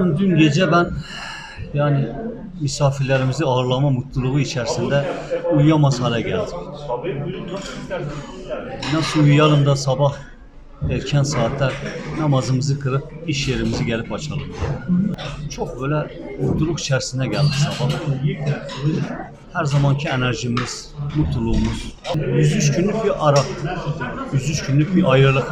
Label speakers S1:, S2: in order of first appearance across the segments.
S1: İnanın dün gece ben yani misafirlerimizi ağırlama mutluluğu içerisinde uyuyamaz hale geldim. Nasıl uyuyalım da sabah erken saatte namazımızı kılıp iş yerimizi gelip açalım. Çok böyle mutluluk içerisinde geldik sabah. Her zamanki enerjimiz, mutluluğumuz. 103 günlük bir ara, 103 günlük bir ayrılık.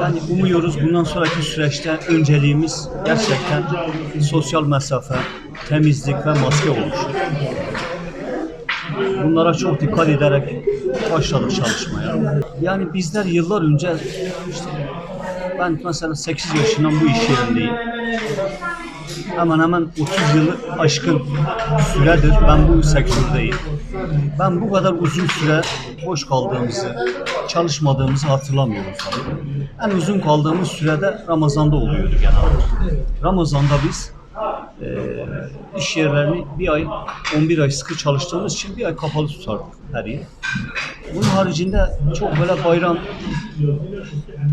S1: Yani umuyoruz bundan sonraki süreçte önceliğimiz gerçekten sosyal mesafe, temizlik ve maske oluşu. Bunlara çok dikkat ederek başladık çalışmaya. Yani bizler yıllar önce işte ben mesela 8 yaşından bu iş yerindeyim. Hemen hemen 30 yılı aşkın süredir ben bu sektördeyim. Ben bu kadar uzun süre boş kaldığımızı, çalışmadığımızı hatırlamıyorum tabii. En uzun kaldığımız sürede Ramazan'da oluyordu genelde. Ramazan'da biz eee iş yerlerini bir ay, 11 ay sıkı çalıştığımız için bir ay kapalı tutardık her yıl. Bunun haricinde çok böyle bayram,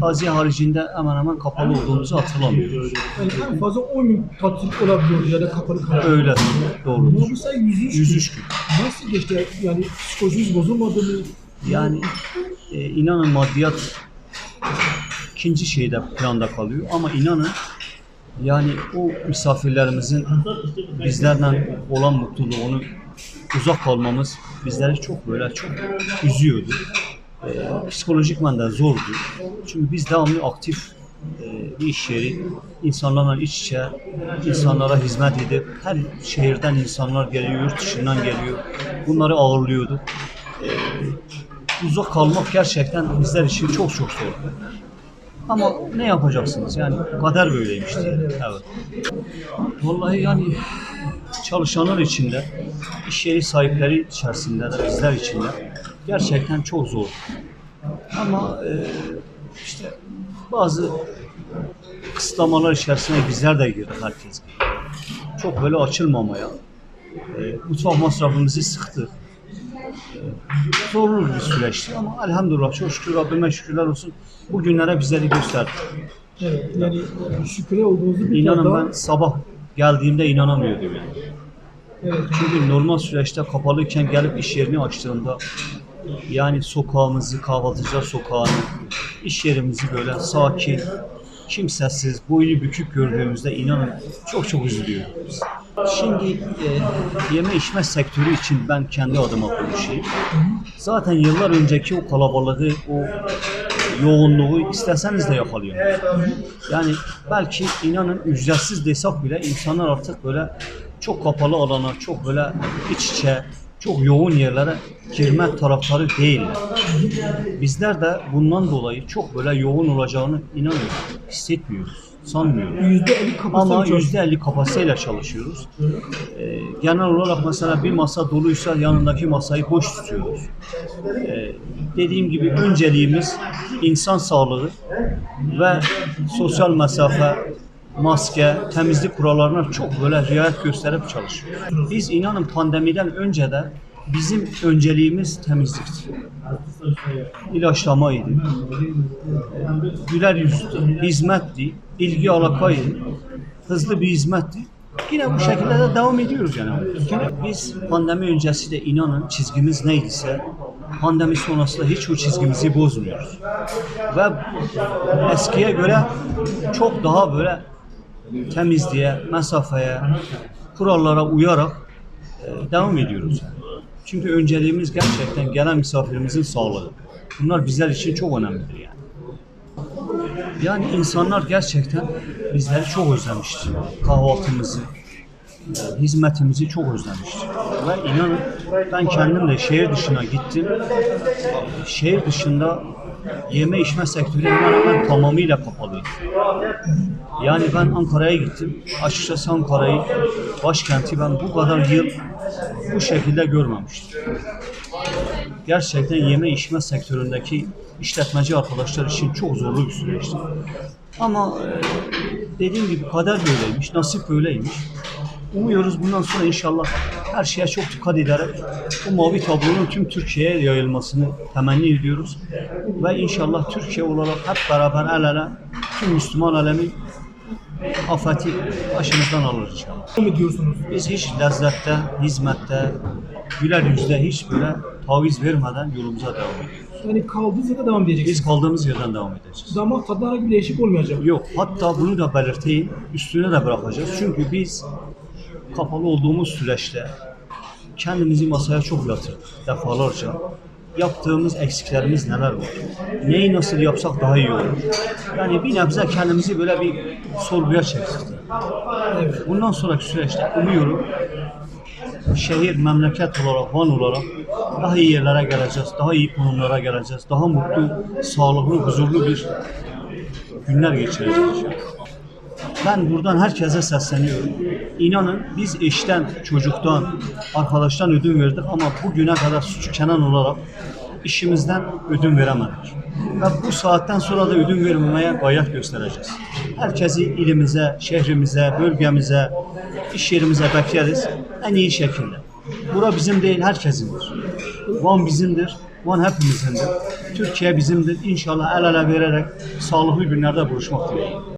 S1: taziye haricinde hemen hemen kapalı olduğumuzu hatırlamıyoruz.
S2: Yani en fazla 10 gün tatil olabiliyor ya da kapalı kalıyor.
S1: Öyle
S2: Ama
S1: doğrudur.
S2: mesela 103 gün.
S1: 103 gün.
S2: Nasıl geçti? Yani psikolojiniz bozulmadı mı?
S1: Yani e, inanın maddiyat ikinci şeyde planda kalıyor ama inanın yani o misafirlerimizin bizlerle olan mutluluğunu uzak kalmamız bizleri çok böyle çok üzüyordu. E, psikolojikmen de zordu. Çünkü biz devamlı aktif e, bir iş yeri, insanlarla iç içe, insanlara hizmet edip her şehirden insanlar geliyor, yurt dışından geliyor. Bunları ağırlıyorduk uzak kalmak gerçekten bizler için çok çok zor. Ama ne yapacaksınız yani kader böyleymiş diyelim. Evet. Vallahi yani çalışanlar içinde, iş yeri sahipleri içerisinde de bizler içinde gerçekten çok zor. Ama e, işte bazı kısıtlamalar içerisine bizler de girdik herkes gibi. Çok böyle açılmamaya, e, mutfak masrafımızı sıktık zorlu bir süreçti ama elhamdülillah çok şükür Rabbime şükürler olsun bu günlere bizleri gösterdi.
S2: Evet. Yani şükre olduğunuzu bir
S1: İnanın ben sabah geldiğimde inanamıyordum yani.
S2: Evet.
S1: Çünkü normal süreçte kapalıyken gelip iş yerini açtığımda yani sokağımızı, kahvaltıcılar sokağını, iş yerimizi böyle sakin, kimsesiz, boynu bükük gördüğümüzde inanın çok çok üzülüyoruz. Şimdi e, yeme içme sektörü için ben kendi adıma konuşayım. Zaten yıllar önceki o kalabalığı, o yoğunluğu isteseniz de yakalıyorsunuz. Yani belki inanın ücretsiz desek bile insanlar artık böyle çok kapalı alana, çok böyle iç içe, çok yoğun yerlere girme taraftarı değiller. Bizler de bundan dolayı çok böyle yoğun olacağını inanıyoruz, hissetmiyoruz, sanmıyoruz.
S2: %50 kapasite
S1: Ama
S2: çalışıyor.
S1: yüzde elli kapasiteyle çalışıyoruz. Ee, genel olarak mesela bir masa doluysa yanındaki masayı boş tutuyoruz. Ee, dediğim gibi önceliğimiz insan sağlığı ve sosyal mesafe, maske, temizlik kurallarına çok böyle riayet gösterip çalışıyoruz. Biz inanın pandemiden önce de bizim önceliğimiz temizlikti. İlaçlamaydı. Güler yüzdü, hizmetti, ilgi alakaydı, hızlı bir hizmetti. Yine bu şekilde de devam ediyoruz yani. Biz pandemi öncesi de inanın çizgimiz neydiyse pandemi sonrasında hiç o çizgimizi bozmuyoruz. Ve eskiye göre çok daha böyle temizliğe, mesafeye, kurallara uyarak e, devam ediyoruz. Yani. Çünkü önceliğimiz gerçekten gelen misafirimizin sağlığı. Bunlar bizler için çok önemlidir yani. Yani insanlar gerçekten bizleri çok özlemiştir. Kahvaltımızı, hizmetimizi çok özlemiştir. Ve inanın ben kendim de şehir dışına gittim. Şehir dışında yeme içme sektörü hemen hemen tamamıyla kapalıydı. Yani ben Ankara'ya gittim. Açıkçası Ankara'yı, başkenti ben bu kadar yıl bu şekilde görmemiştim. Gerçekten yeme içme sektöründeki işletmeci arkadaşlar için çok zorlu bir süreçti. Ama e, dediğim gibi kader böyleymiş, nasip böyleymiş. Umuyoruz bundan sonra inşallah her şeye çok dikkat ederek bu mavi tablonun tüm Türkiye'ye yayılmasını temenni ediyoruz. Ve inşallah Türkiye olarak hep beraber el ele tüm Müslüman alemi afeti başımızdan alır inşallah.
S2: Devam ediyorsunuz.
S1: Biz hiç lezzette, hizmette, güler yüzde hiç böyle taviz vermeden yolumuza devam ediyoruz.
S2: Yani kaldığınız yerde devam edeceksiniz.
S1: Biz kaldığımız yerden devam edeceğiz.
S2: Damak tadında herhangi bir değişik olmayacak.
S1: Yok, hatta bunu da belirteyim, üstüne de bırakacağız. Çünkü biz kapalı olduğumuz süreçte kendimizi masaya çok yatırdık defalarca. Yaptığımız eksiklerimiz neler var? Neyi nasıl yapsak daha iyi olur? Yani bir nebze kendimizi böyle bir sorguya.
S2: Evet.
S1: Bundan sonraki süreçte umuyorum şehir, memleket olarak, Van olarak daha iyi yerlere geleceğiz, daha iyi konumlara geleceğiz, daha mutlu, sağlıklı, huzurlu bir günler geçireceğiz. Ben buradan herkese sesleniyorum. İnanın biz eşten, çocuktan, arkadaştan ödün verdik ama bugüne kadar suçu kenan olarak işimizden ödün veremedik. Ve bu saatten sonra da ödün vermemeye gayret göstereceğiz. Herkesi ilimize, şehrimize, bölgemize, iş yerimize bekleriz en iyi şekilde. Bura bizim değil, herkesindir. Van bizimdir, Van hepimizindir. Türkiye bizimdir. İnşallah el ele vererek sağlıklı günlerde buluşmak dileğiyle.